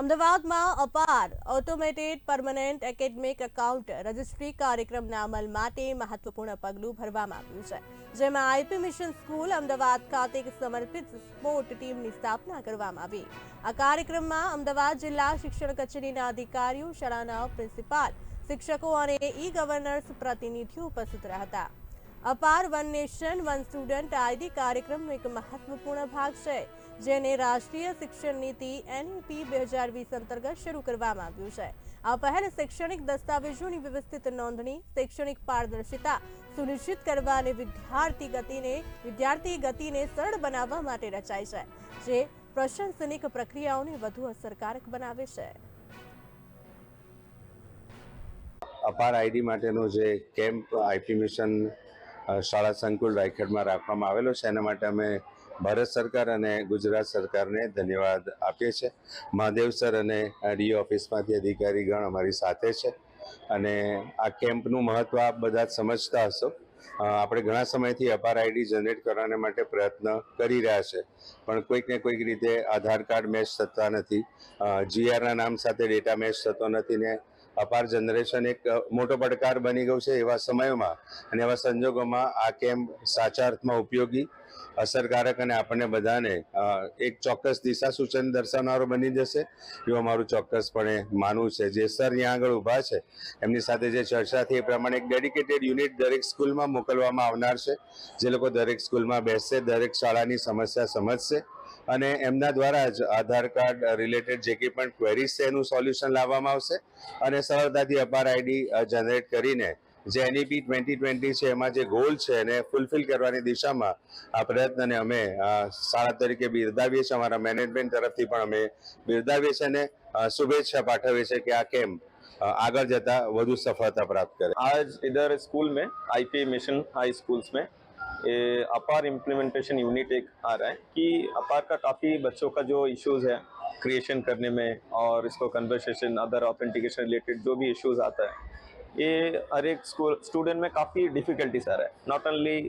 અમદાવાદમાં APAAR automated permanent academic account registry કાર્યક્રમના અમલ માટે મહત્વપૂર્ણ પગલું ભરવામાં આવ્યું છે. જેમાં આઈપી મિશન સ્કૂલ અમદાવાદ ખાતે સમર્પિત સ્પોર્ટ ટીમની સ્થાપના કરવામાં આવી. આ કાર્યક્રમમાં અમદાવાદ જિલ્લા શિક્ષણ કચેરીના અધિકારીઓ, શાળાના પ્રિન્સિપાલ, શિક્ષકો અને ઈ ગવર્નર્સ પ્રતિનિધિઓ ઉપસ્થિત રહ્યા હતા. અપાર one nation, one student ID કાર્યક્રમનો એક મહત્વપૂર્ણ ભાગ છે, જેને રાષ્ટ્રીય શિક્ષણ નીતિ એનઈપી બે હજાર વીસ અંતર્ગત શરૂ કરવામાં આવ્યું છે. આ પહેલ શૈક્ષણિક દસ્તાવેજોની વ્યવસ્થિત નોંધણી, શૈક્ષણિક પારદર્શિતા સુનિશ્ચિત કરવા અને વિદ્યાર્થી ગતિને વિદ્યાર્થી ગતિને સરળ બનાવવા માટે રચાય છે, જે પ્રશંસનિક પ્રક્રિયાઓને વધુ અસરકારક બનાવે છે. અપાર આઈડી માટેનો જે કેમ્પ, આઈપી મિશન શાળા સંકુલ રાયખેડમાં રાખવામાં આવેલો છે. એના માટે અમે ભારત સરકાર અને ગુજરાત સરકારને ધન્યવાદ આપીએ છીએ. મહાદેવ સર અને ડી ઓફિસમાંથી અધિકારીગણ અમારી સાથે છે. અને આ કેમ્પનું મહત્ત્વ આપ બધા જ સમજતા હશો. આપણે ઘણા સમયથી અપાર આઈડી જનરેટ કરવાને માટે પ્રયત્ન કરી રહ્યા છે. પણ કોઈક ને કોઈક રીતે આધાર કાર્ડ મેચ થતા નથી. જીઆરના નામ સાથે ડેટા મેચ થતો નથી ને અપાર જનરેશન એક મોટો પડકાર બની ગયું છે એવા સમયોમાં અને એવા સંજોગોમાં આ કેમ્પ સાચા અર્થમાં ઉપયોગી, અસરકારક અને આપણને બધાને એક ચોક્કસ દિશા સૂચન દર્શાવનારો બની જશે એવું અમારું ચોક્કસપણે માનવું છે. જે સર અહીંયા આગળ ઊભા છે, એમની સાથે જે ચર્ચા થઈ એ પ્રમાણે એક ડેડિકેટેડ યુનિટ દરેક સ્કૂલમાં મોકલવામાં આવનાર છે. જે લોકો દરેક સ્કૂલમાં બેસશે, દરેક શાળાની સમસ્યા સમજશે અને એમના દ્વારા જ આધાર કાર્ડ રિલેટેડ જે કંઈ પણ ક્વેરીઝ છે એનું સોલ્યુશન લાવવામાં આવશે. અને સરળતાથી અપાર આઈડી જનરેટ કરીને જે એનઈપી ટ્વેન્ટી ટ્વેન્ટી છે, એમાં જે ગોલ છે એને ફૂલફિલ કરવાની દિશામાં આ પ્રયત્નને અમે શાળા તરીકે બિરદાવીએ છીએ. અમારા મેનેજમેન્ટ તરફથી પણ અમે બિરદાવીએ છીએ અને શુભેચ્છા પાઠવીએ છીએ કે આ કેમ આગળ જતા વધુ સફળતા પ્રાપ્ત કરે. આજ ઇધર સ્કૂલ મેં આઈપી મિશન હાઈ સ્કૂલ્સ મેં ये अपार इम्प्लीमेंटेशन यूनिट एक आ रहा है कि अपार का काफ़ी बच्चों का जो इश्यूज़ है क्रिएशन करने में और इसको कन्वर्सेशन अदर ऑथेंटिकेशन रिलेटेड जो भी इश्यूज़ आता है, ये हर एक स्कूल स्टूडेंट में काफ़ी डिफिकल्टीज आ रहा है। नॉट ओनली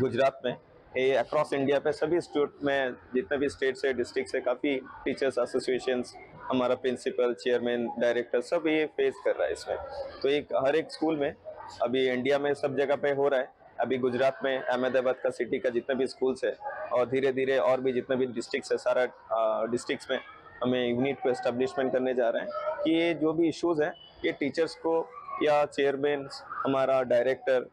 गुजरात में, ये अक्रॉस इंडिया पे सभी स्टेट में, जितने भी स्टेट्स है डिस्ट्रिक्ट है, काफ़ी टीचर्स एसोसिएशंस हमारा प्रिंसिपल चेयरमैन डायरेक्टर सब ये फेस कर रहा है इसमें। तो एक, हर एक स्कूल में, अभी इंडिया में सब जगह पे हो रहा है। अभी गुजरात में अहमदाबाद का सिटी का जितने भी स्कूल्स है, और धीरे धीरे और भी जितने भी डिस्ट्रिक्ट्स है, सारा डिस्ट्रिक्ट्स में हमें यूनिट को एस्टेब्लिशमेंट करने जा रहे हैं कि ये जो भी इश्यूज़ हैं, ये टीचर्स को या चेयरमैन हमारा डायरेक्टर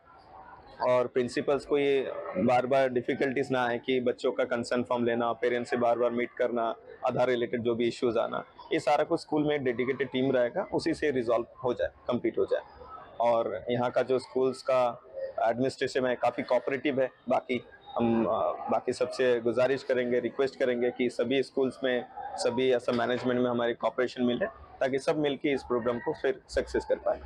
और प्रिंसिपल्स को ये बार बार डिफिकल्टीज ना आए कि बच्चों का कंसर्न फॉर्म लेना पेरेंट्स से बार बार मीट करना, आधार रिलेटेड जो भी इश्यूज़ आना, ये सारा कुछ स्कूल में डेडिकेटेड टीम रहेगा, उसी से रिजॉल्व हो जाए कंप्लीट हो जाए। और यहाँ का जो स्कूल्स का एडमिनिस्ट्रेशन है काफ़ी कॉपरेटिव है। बाकी हम बाकी सबसे गुजारिश करेंगे रिक्वेस्ट करेंगे कि सभी स्कूल्स में, सभी ऐसा मैनेजमेंट में हमारी कॉपरेशन मिले, ताकि सब मिलके इस प्रोग्राम को फिर सक्सेस कर पाए।